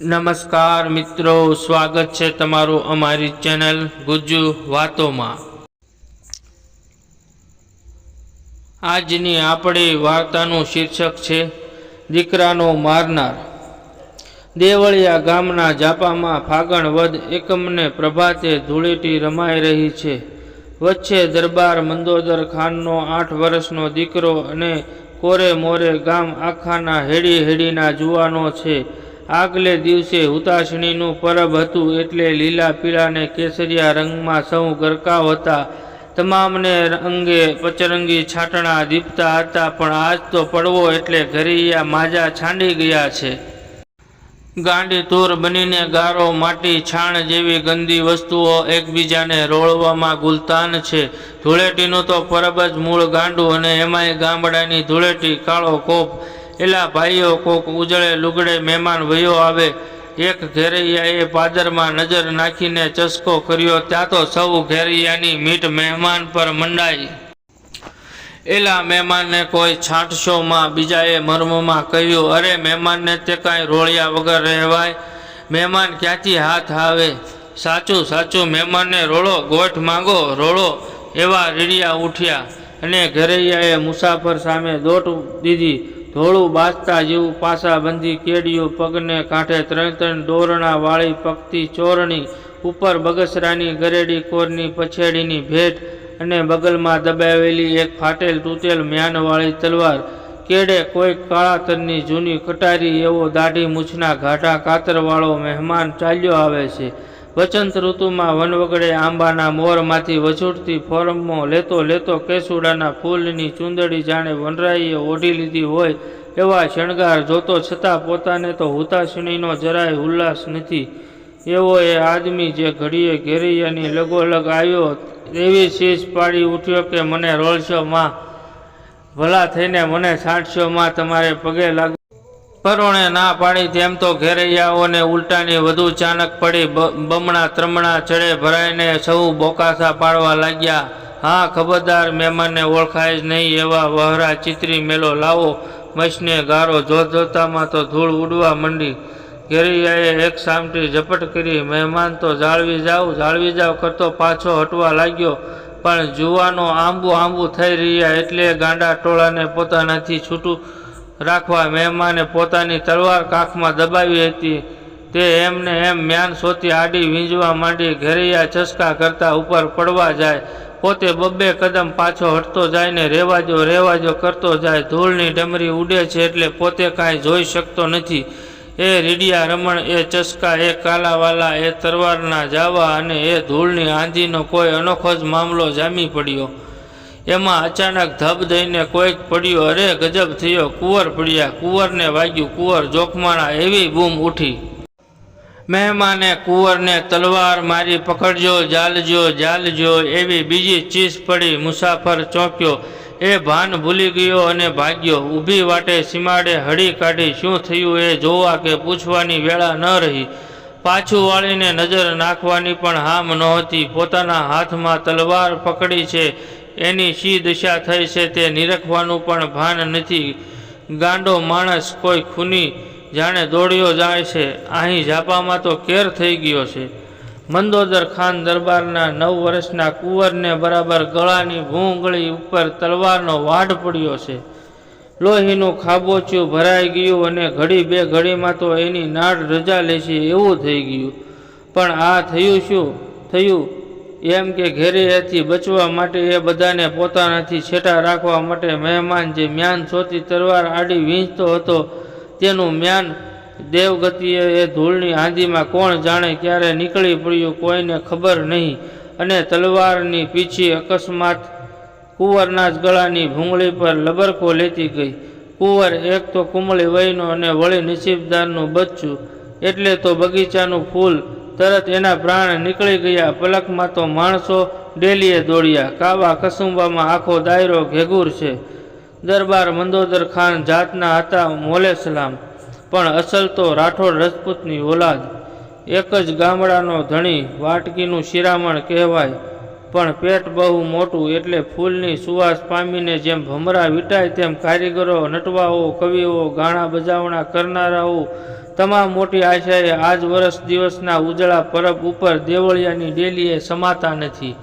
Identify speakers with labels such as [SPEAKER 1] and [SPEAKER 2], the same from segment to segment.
[SPEAKER 1] નમસ્કાર મિત્રો, સ્વાગત છે તમારું અમારી ચેનલ ગુજ્જુ વાતોમાં. આજની આપણી વાર્તાનું શીર્ષક છે, દીકરાનો મારનાર. દેવળિયા ગામના જાપામાં ફાગણ વદ એકમને પ્રભાતે ધૂળેટી રમાઈ રહી છે. વચ્ચે દરબાર મંદોદર ખાનનો આઠ વર્ષનો દીકરો અને કોરે મોરે ગામ આખાના હેડી હેડીના જુવાનો છે. આગલે દિવસે ઉતાસણીનું પરબ હતું એટલે લીલા પીળા ને કેસરિયા રંગમાં સૌ ગરકાવ હતા. તમામને અંગે પચરંગી છાટણા દીપતા હતા, પણ આજ તો પડવો એટલે ઘરિયા માજા છાંડી ગયા છે. ગાંડી તૂર બનીને ગારો માટી છાણ જેવી ગંદી વસ્તુઓ એકબીજાને રોળવામાં ગુલતાન છે. ધૂળેટીનું તો પરબ જ મૂળ ગાંડું અને એમાંય ગામડાની ધૂળેટી, કાળો કોપ એલા ભાઈઓ કોક ઉજળે લુગડે મહેમાન વયો આવે, એક ઘેરૈયાએ પાદરમાં નજર નાખીને ચસ્કો કર્યો, ત્યાં તો સૌ ઘેરૈયાની મીટ મહેમાન પર મંડાઈ. એલા મહેમાનને કોઈ છાંટશોમાં બીજાએ મર્મમાં કહ્યું, અરે મહેમાનને તે કાંઈ રોળિયા વગર રહેવાય? મહેમાન ક્યાંથી હાથ આવે? સાચું સાચું, મહેમાનને રોળો, ગોઠ માંગો, રોળો. એવા રીડિયા ઉઠ્યા અને ઘરૈયાએ મુસાફર સામે દોટ દીધી. ધોળું બાજતા જેવું પાસાબંધી કેડિયું પગને કાંઠે ત્રણ ત્રણ દોરણા વાળી પગતી ચોરણી, ઉપર બગસરાની ગરેડી કોરની પછેડીની ભેટ અને બગલમાં દબાવેલી એક ફાટેલ તૂટેલ મ્યાનવાળી તલવાર. કેડે કોઈક કાળાતરની જૂની કટારી એવો દાઢી મૂછના ઘાટા કાતરવાળો મહેમાન ચાલ્યો આવે છે. વસંત ઋતુમાં વનવગડે આંબાના મોરમાંથી વછૂટતી ફોરમો લેતો લેતો કેસુડાના ફૂલની ચૂંદડી જાણે વનરાઈએ ઓઢી લીધી હોય એવા શણગાર જોતો છતાં પોતાને તો હુતાશણીનો જરાય ઉલ્લાસ નથી. એવો એ આદમી જે ઘડીએ ઘેરૈયાની લગોલગ આવ્યો એવી શીશ પાડી ઉઠ્યો કે મને રોળશો માં ભલા થઈને મને છાંટશો માં તમારે પગે લાગુ પરોણે ના પાડી તેમ તો ઘેરૈયાઓને ઉલટાની વધુ ચાનક પડી બમણા ત્રમણા ચડે ભરાઈને સૌ બોકાસા પાડવા લાગ્યા. હા, ખબરદાર, મહેમાનને ઓળખાય જ નહીં એવા વહરા ચિત્રી મેલો. લાવો મશને ગારો. જોત જોતામાં તો ધૂળ ઉડવા માંડી. ઘેરૈયાએ એક સામટી ઝપટ કરી, મહેમાન, તો જાળવી જાવ જાળવી જાવ કરતો પાછો હટવા લાગ્યો. પણ જુવાનો આંબુ આંબુ થઈ રહ્યા એટલે ગાંડા ટોળાને પોતાનાથી છૂટું રાખવા મહેમાને પોતાની તલવાર કાખમાં દબાવી હતી. તે એમને એમ મ્યાન સોતી આડી વીંજવા માંડી ઘેરૈયા ચસકા કરતા ઉપર પડવા જાય. પોતે બબ્બે કદમ પાછો હટતો જાય ને રેવાજો રેવાજો કરતો જાય. ધૂળની ડમરી ઉડે છે એટલે પોતે કાંઈ જોઈ શકતો નથી. એ રીડિયા રમણ, એ ચસકા, એ કાલાવાલા, એ તરવારના જાવા અને એ ધૂળની આંધીનો કોઈ અનોખો જ મામલો જામી પડ્યો. એમાં અચાનક ધબ દઈને કોઈક પડ્યો, અરે ગજબ થયો, કુંવર પડ્યા, કુંવરને વાગ્યું, કુંવર જોખમાણા એવી બૂમ ઉઠી. મહેમાને કુંવરને તલવાર મારી પકડજો, જાલજો જાલજો એવી બીજી ચીસ પડી, મુસાફર ચોંક્યો. એ ભાન ભૂલી ગયો અને ભાગ્યો. ઊભી વાટે સીમાડે હળી કાઢી, શું થયું એ જોવા કે પૂછવાની વેળા ન રહી. પાછું વાળીને નજર નાખવાની પણ હામ નહોતી. પોતાના હાથમાં તલવાર પકડી છે. એની શી દશા થઈ છે તે નિરખવાનું પણ ભાન નથી. ગાંડો માણસ કોઈ ખૂની જાણે દોડ્યો જાય છે. અહીં ઝાપામાં તો કેર થઈ ગયો છે. મંદોદર ખાન દરબારના નવ વર્ષના કુંવરને બરાબર ગળાની ભૂંગળી ઉપર તલવારનો વાઢ પડ્યો છે. લોહીનું ખાબોચિયું ભરાઈ ગયું અને ઘડી બે ઘડીમાં તો એની નાડ રજા લેશે એવું થઈ ગયું. પણ આ થયું શું? થયું એમ કે ઘેરેથી બચવા માટે એ બધાને પોતાનાથી છેટા રાખવા માટે મહેમાન જે મ્યાન સોતી તરવાર આડી વીંચતો હતો, તેનું મ્યાન દેવગતિએ એ ધૂળની આંધીમાં કોણ જાણે ક્યારે નીકળી પડ્યું કોઈને ખબર નહીં. અને તલવારની પીછી અકસ્માત કુંવરના જ ગળાની ભૂંગળી પર લબરકો લેતી ગઈ. કુંવર એક તો કુમળી વયનો અને વળી નસીબદારનું બચ્ચું. એટલે તો બગીચાનું ફૂલ તરત એના પ્રાણ નીકળી ગયા. પલકમાં તો માણસો ડેલીએ દોડ્યા. કાવા કસુંબામાં આખો દાયરો ઘેગુર છે. દરબાર મંદોદર ખાન જાતના હતા મોલેસલામ પણ અસલ તો રાઠોડ રજપૂતની ઓલાદ. એક જ ગામડાનો ધણી વાટકીનું શિરામણ કહેવાય. પણ પેટ બહુ મોટું એટલે ફૂલની સુવાસ પામીને જેમ ભમરા વીટાય તેમ કારીગરો, નટવાઓ, કવિઓ, ગાણા બજાવણા કરનારાઓ તમામ મોટી આશાએ આજ વર્ષ દિવસના ઉજળા પરબ ઉપર દેવળિયાની ડેલીએ સમાતા નથી.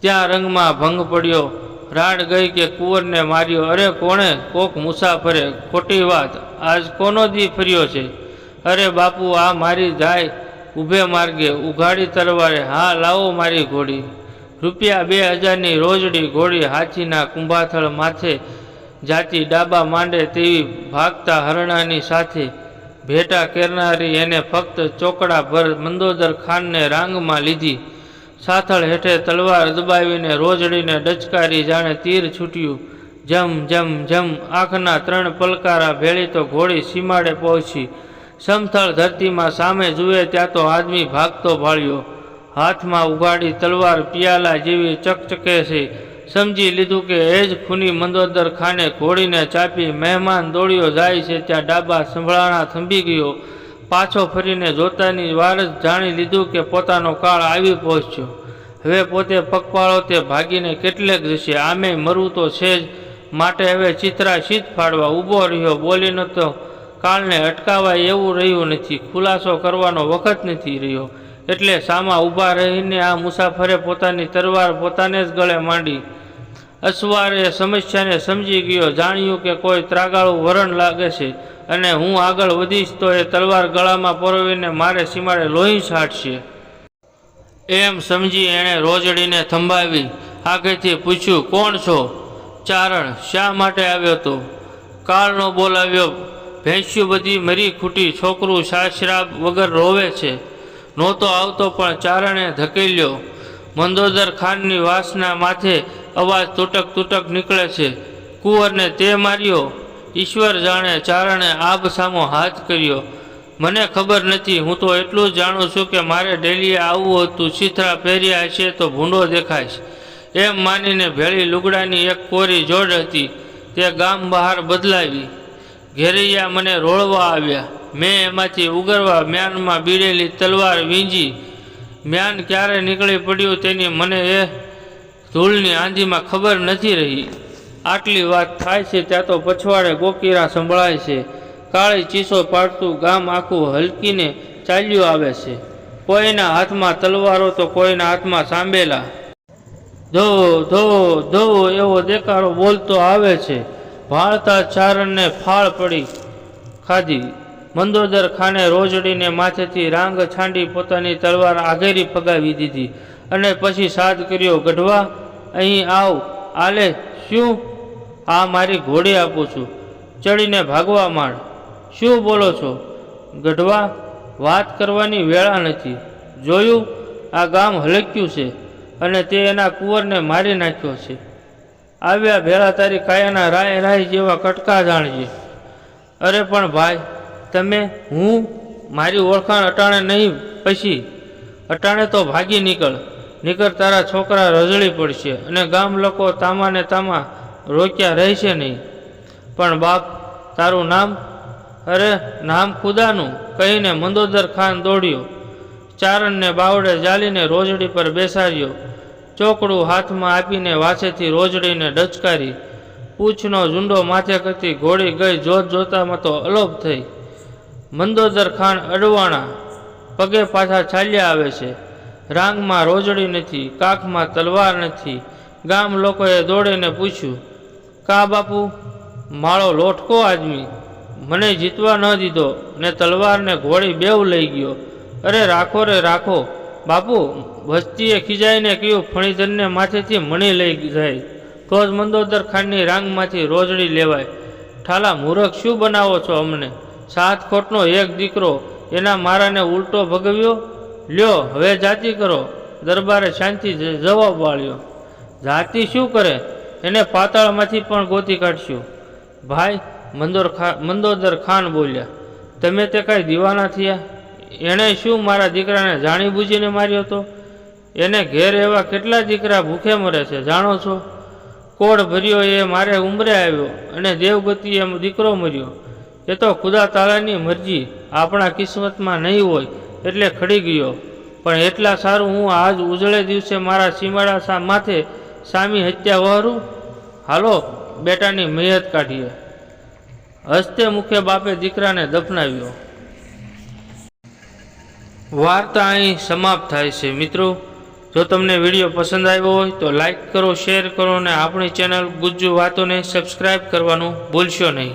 [SPEAKER 1] ત્યાં રંગમાં ભંગ પડ્યો. રાડ ગઈ કે કુંવરને માર્યો. અરે કોણે? કોક મુસાફરે. ખોટી વાત. આજ કોનો દી ફર્યો છે? અરે બાપુ, આ મારી જાય ઊભે માર્ગે. ઉઘાડી તરવારે હા, લાવો મારી ઘોડી. રૂપિયા બે હજારની રોજડી ઘોડી હાથીના કુંભાથળ માથે જાતી ડાબા માંડે તેવી ભાગતા હરણાની સાથે ભેટા કરનારી એને ફક્ત ચોકડા ભર મંદોદર ખાનને રાંગમાં લીધી. સાથળ હેઠે તલવાર દબાવીને રોજડીને ડચકારી જાણે તીર છૂટ્યું. જમ જમ જમ, આંખના ત્રણ પલકારા ભેળી તો ઘોડી સીમાડે પહોંચી. સમથળ ધરતીમાં સામે જુએ ત્યાં તો આદમી ભાગતો ભાળ્યો. હાથમાં ઉગાડી તલવાર પિયાલા જેવી ચકચકે છે. સમજી લીધું કે એ જ ખૂની મંદોદર ખાને ઘોડીને ચાપી મહેમાન દોડ્યો જાય છે, ત્યાં ડાબા સંભળાણા થંભી ગયો. પાછો ફરીને જોતાની વાર જ જાણી લીધું કે પોતાનો કાળ આવી પહોંચ્યો. હવે પોતે પગપાળો તે ભાગીને કેટલેક જશે આમે મરવું તો છે જ. માટે હવે ચિત્રા શીત ફાડવા ઊભો રહ્યો. બોલીને તો કાળને અટકાવાય એવું રહ્યું નથી. ખુલાસો કરવાનો વખત નથી રહ્યો. એટલે સામા ઊભા રહીને આ મુસાફરે પોતાની તરવાર પોતાને જ ગળે માંડી. અસવારે સમસ્યાને સમજી ગયો, જાણ્યું કે કોઈ ત્રાગાળું વરણ લાગે છે અને હું આગળ વધીશ તો એ તલવાર ગળામાં પરોવીને મારે સીમાડે લોહી છાંટશે. એમ સમજી એણે રોજડીને થંભાવી, આગેથી પૂછ્યું, કોણ છો? ચારણ. શા માટે આવ્યો તો? કાળનો બોલાવ્યો. ભેંસ્યું બધી મરી ખૂટી, છોકરું શાશરાબ વગર રોવે છે. નહોતો આવતો, પણ ચારણે ધકેલ્યો. મંદોદર ખાનની વાસના માથે અવાજ તૂટક તૂટક નીકળે છે. કુંવરને તે માર્યો. ઈશ્વર જાણે ચારણે આભ સામો હાથ કર્યો. મને ખબર નથી, હું તો એટલું જ જાણું છું કે મારે ડેલીએ આવવું હતું. ચિત્રા પહેર્યા હશે તો ભૂંડો દેખાઈશ એમ માનીને ભેળી લુગડાની એક કોરી જોડ હતી. તે ગામ બહાર બદલાવી. ઘેરૈયા મને રોળવા આવ્યા. મેં એમાંથી ઉગરવા મ્યાનમાં બીડેલી તલવાર વીંજી. મ્યાન ક્યારે નીકળી પડ્યું તેની મને એ ધૂળની આંધીમાં ખબર નથી રહી. આટલી વાત થાય છે ત્યાં તો પછવાડે ગોકીરા સંભળાય છે. કાળી ચીસો પાડતું ગામ આખું હલકીને ચાલ્યું આવે છે. કોઈના હાથમાં તલવારો તો કોઈના હાથમાં સાંભેલા ધોવો ધોવો ધોવો એવો દેકારો બોલતો આવે છે. ભાળતા ચારણને ફાળ પડી ખાધી. મંદોદર ખાને રોજડીને માથેથી રાંગ છાંડી પોતાની તલવાર આઘેરી ફગાવી દીધી. અને પછી સાદ કર્યો ગઢવા અહીં આવ, આલે, શું? આ મારી ઘોડી આપું છું. ચડીને ભાગવા માંડ. શું બોલો છો? ગઢવા, વાત કરવાની વેળા નથી. જોયું? આ ગામ હલક્યું છે અને તે એના કુંવરને મારી નાખ્યો છે. આવ્યા ભેળા તારી કાયાના રાય રાય જેવા કટકા જાણજે. અરે પણ ભાઈ, તમે, હું, મારી ઓળખાણ અટાણે નહીં પછી અટાણે તો ભાગી નીકળ. નીકળ તારા છોકરા રઝળી પડશે અને ગામ લોકો તામાને તામા રોક્યા રહેશે નહીં. પણ બાપ, તારું નામ, અરે, નામ ખુદાનું કહીને મંદોદર ખાન દોડ્યો. ચારણને બાવડે જાલીને રોજડી પર બેસાડ્યો. ચોકડું હાથમાં આપીને વાછેથી રોજડીને ડચકારી. પૂંછનો ઝુંડો માથે કરતી ઘોડી ગઈ જોત જોતામાં તો અલોપ થઈ. મંદોદર ખાન અડવાણા પગે પાછા ચાલ્યા આવે છે. રાંગમાં રોજડી નથી, કાખમાં તલવાર નથી. ગામ લોકોએ દોડીને પૂછ્યું, કા બાપુ, માળો લોટકો આદમી? મને જીતવા ન દીધો. ને તલવારને ઘોડી બેવ લઈ ગયો. અરે, રાખો રે, રાખો. બાપુ, વસ્તીએ ખીજાઈને કહ્યું ફણીધરને માથેથી મણી લઈ જાય? તો જ મંદોદર ખાનની રાંગમાંથી રોજડી લેવાય. ઠાલા, મૂરખ શું બનાવો છો અમને? સાત ખોટનો એક દીકરો, એના મારાને ઉલટો ભગવ્યો? લ્યો, હવે જાતિ કરો. દરબારે શાંતિ જવાબ વાળ્યો. જાતિ શું કરે? એને પાતાળમાંથી પણ ગોતી કાઢશું. ભાઈ, મંદોર ખા, મંદોદર ખાન બોલ્યા. તમે તે કાંઈ દીવાના થયા? એણે શું મારા દીકરાને જાણી બૂજીને માર્યો હતો એને ઘેર એવા કેટલા દીકરા ભૂખે મરે છે, જાણો છો? કોડ ભર્યો એ મારે ઉંમરે આવ્યો અને દેવગતિએ દીકરો મર્યો. એ તો ખુદા તાળાની મરજી. આપણા કિસ્મતમાં નહીં હોય. એટલે ખડી ગયો. પણ એટલા સારું હું આજ ઉજળે દિવસે મારા સીમાડા માથે સામી હત્યા વહરું? હાલો, બેટાની મહેત કાઢીએ. હસ્તે મુખે બાપે દીકરાને દફનાવ્યો. વાર્તા અહીં સમાપ્ત થાય છે. મિત્રો, જો તમને વીડિયો પસંદ આવ્યો હોય તો લાઇક કરો, શેર કરો અને આપણી ચેનલ ગુજ્જુ વાતોને સબસ્ક્રાઈબ કરવાનું ભૂલશો નહીં.